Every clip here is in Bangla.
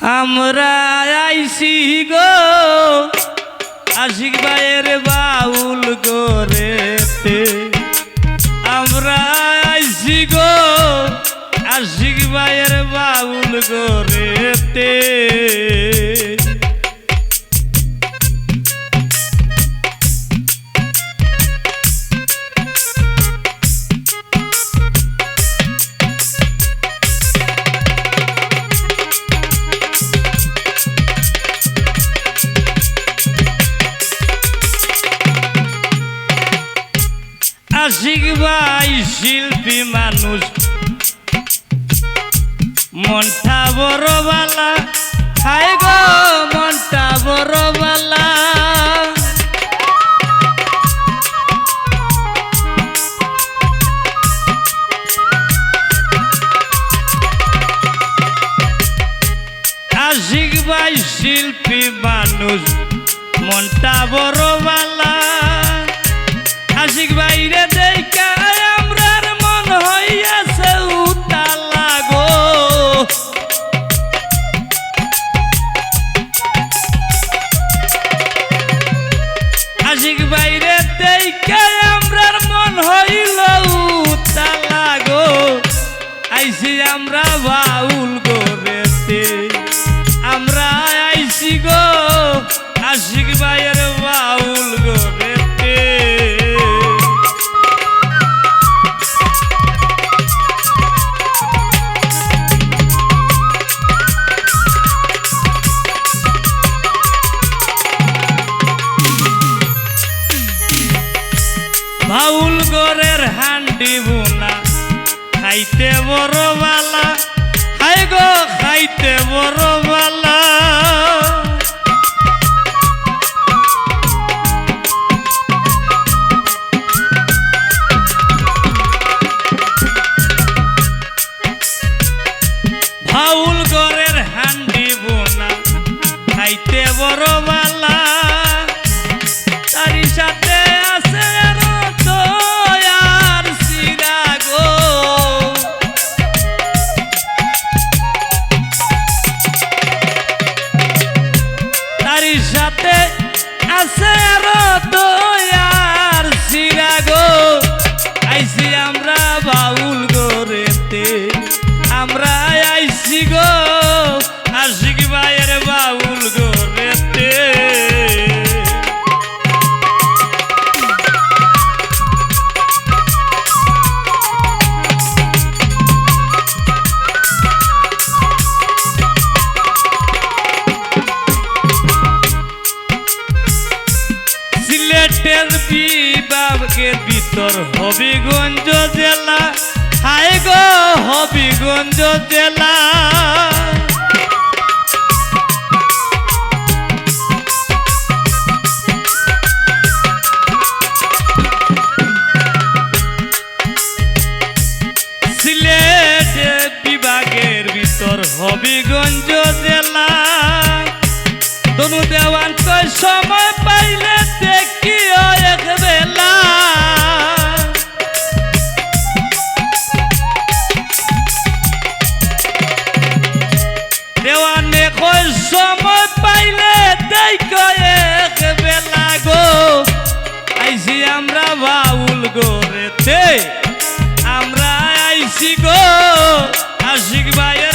আমরা আইসি গো আশিক ভাইয়ের বাউল করেতে আমরা আইসি গো আশিক ভাইয়ের বাউল করেতে আশিক ভাই শিল্পী মানুষ। মনটা বড় বালা হায় গো, মনটা বড় বালা শিল্পী মানুষ, মনটা বড় আইসি আমরা বাউল গোরেতে আমরা আইসি গো আশিক ভাইয়ের বাউল গোরেতে বাউল গরের হান্ডি বুনা খাইতে বড় বালা। হাই গো খাইতে বড় সাথে আছে আরও দয়ার সিরা গো আইসি আমরা বাউল বিভাগের ভিতর হবিগঞ্জ জেলা। হায় গো, হবিগঞ্জ জেলা। সিলেট বিভাগের ভিতর হবিগঞ্জ জেলা। তনু দেওয়ান সময় পাইলে এক বেলা গো আইসি আমরা বাউল গোরেতে আমরা আইসি গো আশিক ভাইয়ের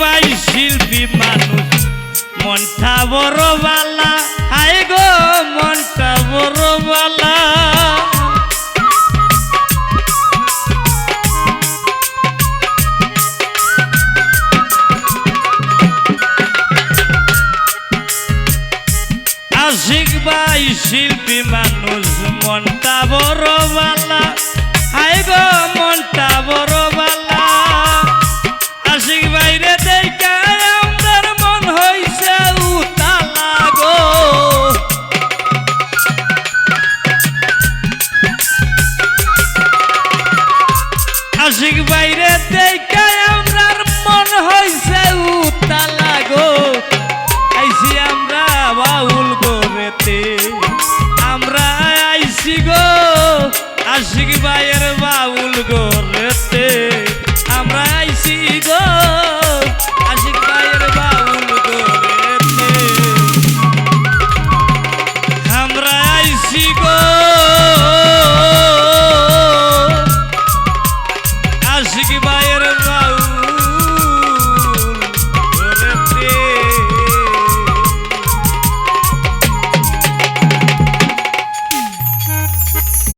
ভাই শিল্পী মানুষ। মনটা বড় হায় গো মনটা বড় বালা শিল্পী মানুষ মনটা আশিক ভাইয়ের বাউল গো।